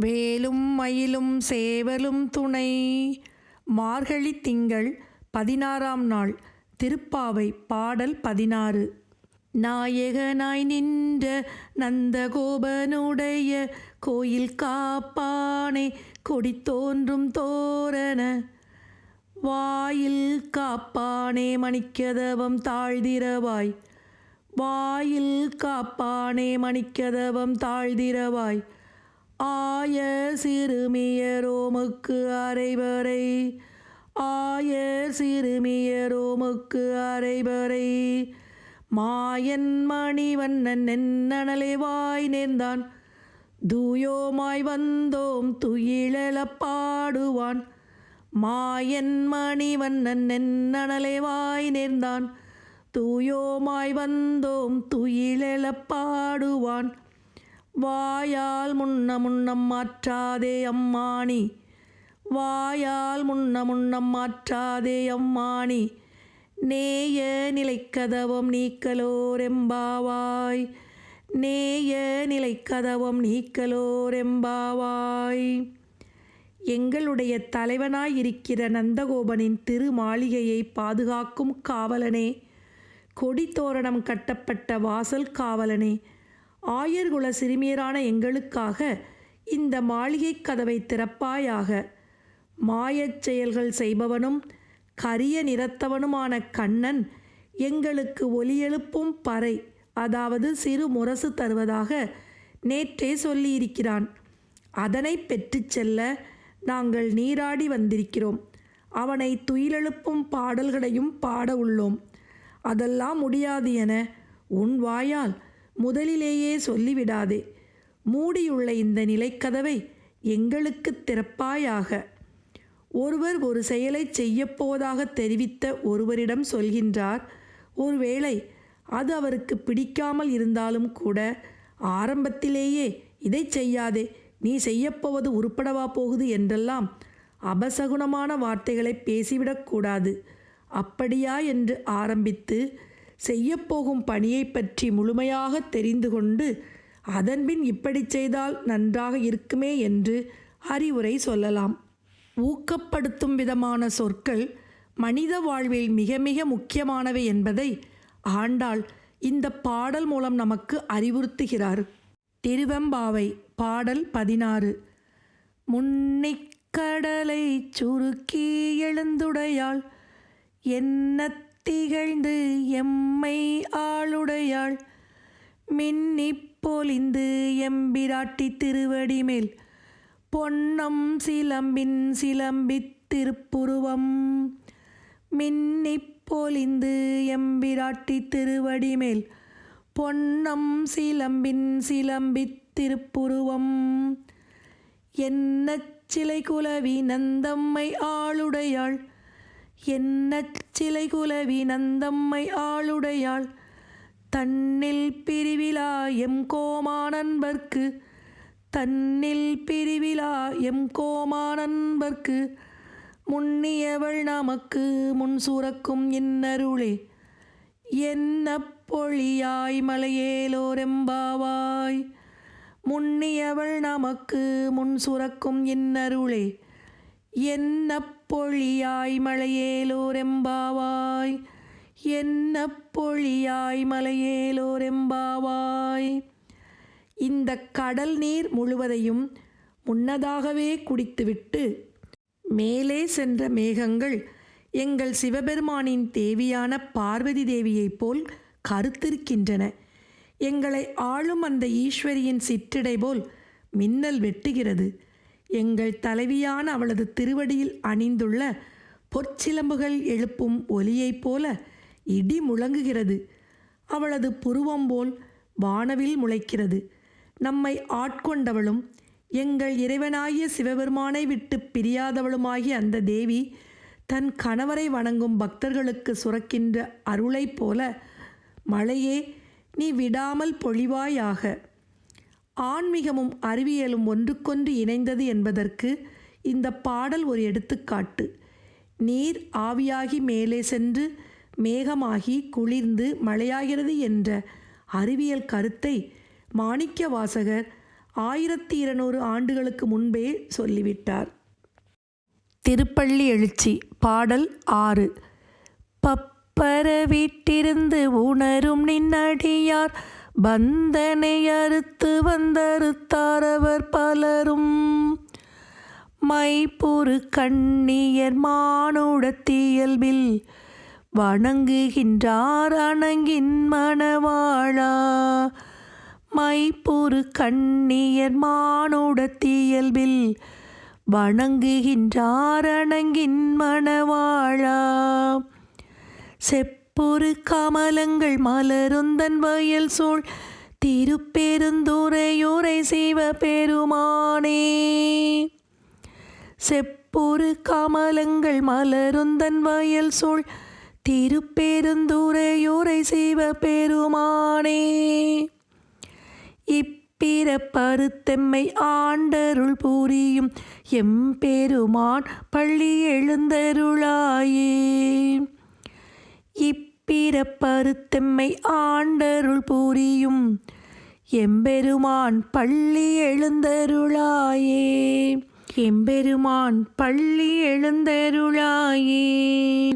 வேலும் மயிலும் சேவலும் துணை. மார்கழி திங்கள் பதினாறாம் நாள் திருப்பாவை பாடல் பதினாறு. நாயகனாய் நின்ற நந்தகோபனுடைய கோயில் காப்பானை கொடி தோன்றும் தோரண. வாயில் காப்பானே மணிக்கதவம் தாழ்திரவாய் வாயில் காப்பானே மணிக்கதவம் தாழ்திரவாய் ஆய சிறுமியரோமுக்கு அரைவரை ஆய சிறுமியரோமுக்கு அரைவரை மாயன் மணிவண்ணன் நென்னலை வாய் நேர்ந்தான். தூயோமாய் வந்தோம் துயிலெழப் பாடுவான். மாயன் மணிவண்ணன் நென்னலை வாய் நேர்ந்தான். தூயோமாய் வந்தோம் துயிலெழப் பாடுவான். வாயால் முன்ன முன்னம் மாற்றாதே அம்மானி வாயால் முன்ன முன்னம் மாற்றாதே அம்மானி நேய நிலைக்கதவம் நீக்கலோரெம்பாவாய். நேய நிலைக்கதவம் நீக்கலோரெம்பாவாய். எங்களுடைய தலைவனாயிருக்கிற நந்தகோபனின் திரு மாளிகையை பாதுகாக்கும் காவலனே. கொடித்தோரணம் கட்டப்பட்ட வாசல் காவலனே. ஆயர்குல சிறுமியரான எங்களுக்காக இந்த மாளிகை கதவை திறப்பாயாக. மாயச் செயல்கள் செய்பவனும் கரிய நிறத்தவனுமான கண்ணன் எங்களுக்கு ஒலியெழுப்பும் பறை அதாவது சிறு முரசு தருவதாக நேற்றே சொல்லியிருக்கிறான். அதனை பெற்றுச் செல்ல நாங்கள் நீராடி வந்திருக்கிறோம். அவனை துயிலெழுப்பும் பாடல்களையும் பாட உள்ளோம். அதெல்லாம் முடியாது என உன் வாயால் முதலிலேயே சொல்லிவிடாதே. மூடியுள்ள இந்த நிலைக்கதவை எங்களுக்கு திறப்பாயாக. ஒருவர் ஒரு செயலை செய்யப்போவதாக தெரிவித்த ஒருவரிடம் சொல்கின்றார் ஒருவேளை அது அவருக்கு பிடிக்காமல் இருந்தாலும் கூட ஆரம்பத்திலேயே இதை செய்யாதே. நீ செய்யப்போவது உருப்படவா போகுது? என்றெல்லாம் அபசகுணமான வார்த்தைகளை பேசிவிடக்கூடாது அப்படியா? என்று ஆரம்பித்து செய்யப்போகும் பணியை பற்றி முழுமையாக தெரிந்து கொண்டு அதன்பின் இப்படி செய்தால் நன்றாக இருக்குமே என்று அறிவுரை சொல்லலாம். ஊக்கப்படுத்தும் விதமான சொற்கள் மனித வாழ்வில் மிக மிக முக்கியமானவை என்பதை ஆண்டாள் இந்த பாடல் மூலம் நமக்கு அறிவுறுத்துகிறார். திருவெம்பாவை பாடல் பதினாறு. முன்னிக்கடலை சுருக்கி எழுந்துடையாள் என்ன திகழ்ந்து எம்மை ஆளுடையாள். மின்னிப் பொலிந்து எம்பிராட்டி திருவடி மேல் பொன்னம் சிலம்பின் சிலம்பித் திருப்புருவம். மின்னிப் பொலிந்து எம்பிராட்டி திருவடி மேல் பொன்னம் சிலம்பின் சிலம்பித் திருப்புருவம். என்ன சிலை குலவி நந்தம்மை ஆளுடையாள். என்ன சிலை குலவி நந்தம்மை ஆளுடையாள் தன்னில் பிரிவிழா எம் கோமானன்பர்க்கு தன்னில் பிரிவிழா எம் கோமானன்பர்க்கு முன்னியவள் நமக்கு முன் சுரக்கும் இன்னருளே. என்ன பொழியாய் மலையேலோரெம்பாவாய் முன்னியவள் நமக்கு முன் சுரக்கும் இன்னருளே. என்ன பொழியாய் மலையேலோரெம்பாவாய்? என்ன பொழியாய் மலையேலோரெம்பாவாய்? இந்த கடல் நீர் முழுவதையும் முன்னதாகவே குடித்துவிட்டு மேலே சென்ற மேகங்கள் எங்கள் சிவபெருமானின் தேவியான பார்வதி தேவியைப் போல் கருத்திருக்கின்றன. எங்களை ஆளும் அந்த ஈஸ்வரியின் சிற்றிடை போல் மின்னல் வெட்டுகிறது. எங்கள் தலைவியான அவளது திருவடியில் அணிந்துள்ள பொற்சிலம்புகள் எழுப்பும் ஒலியைப் போல இடி முழங்குகிறது. அவளது புருவம் போல் வானவில் முளைக்கிறது. நம்மை ஆட்கொண்டவளும் எங்கள் இறைவனாகிய சிவபெருமானை விட்டு பிரியாதவளுமாகிய அந்த தேவி தன் கணவரை வணங்கும் பக்தர்களுக்கு சுரக்கின்ற அருளைப் போல மழையே நீ விடாமல் பொழிவாயாக. ஆன்மீகமும் அறிவியலும் ஒன்றுக்கொன்று இணைந்தது என்பதற்கு இந்த பாடல் ஒரு எடுத்துக்காட்டு. நீர் ஆவியாகி மேலே சென்று மேகமாகி குளிர்ந்து மழையாகிறது என்ற அறிவியல் கருத்தை மாணிக்க வாசகர் ஆயிரத்தி இருநூறு ஆண்டுகளுக்கு முன்பே சொல்லிவிட்டார். திருப்பள்ளி எழுச்சி பாடல் ஆறு. பப்பர வீட்டிருந்து உணரும் நின்னடியார் பந்தனை அறுத்து வந்தறுத்தாரவர் அவர் பலரும். மைப்பொரு கண்ணியர் மானுடத்தியல்பில் வணங்குகின்றார் அணங்கின் மணவாழா மைப்பொரு கண்ணியர் மானுடத்தியல்பில் வணங்குகின்றார் அணங்கின் மணவாழா செப் செப்புரு கமலங்கள் மலருந்தன் வயல் சோழ். திருப்பெருந்துரையுரை சிவ பெருமானே. செப்புரு கமலங்கள் மலருந்தன் வயல் சோழ். திருப்பெருந்துரையுரை சிவ பெருமானே. இப்பிறப்பருத்தெம்மை ஆண்டருள் புரியும் எம்பெருமான் பள்ளி எழுந்தருளாயே. இப் இப்பிறப்பருத்தெம்மை ஆண்டருள் புரியும். எம்பெருமான் பள்ளி எழுந்தருளாயே. எம்பெருமான் பள்ளி எழுந்தருளாயே.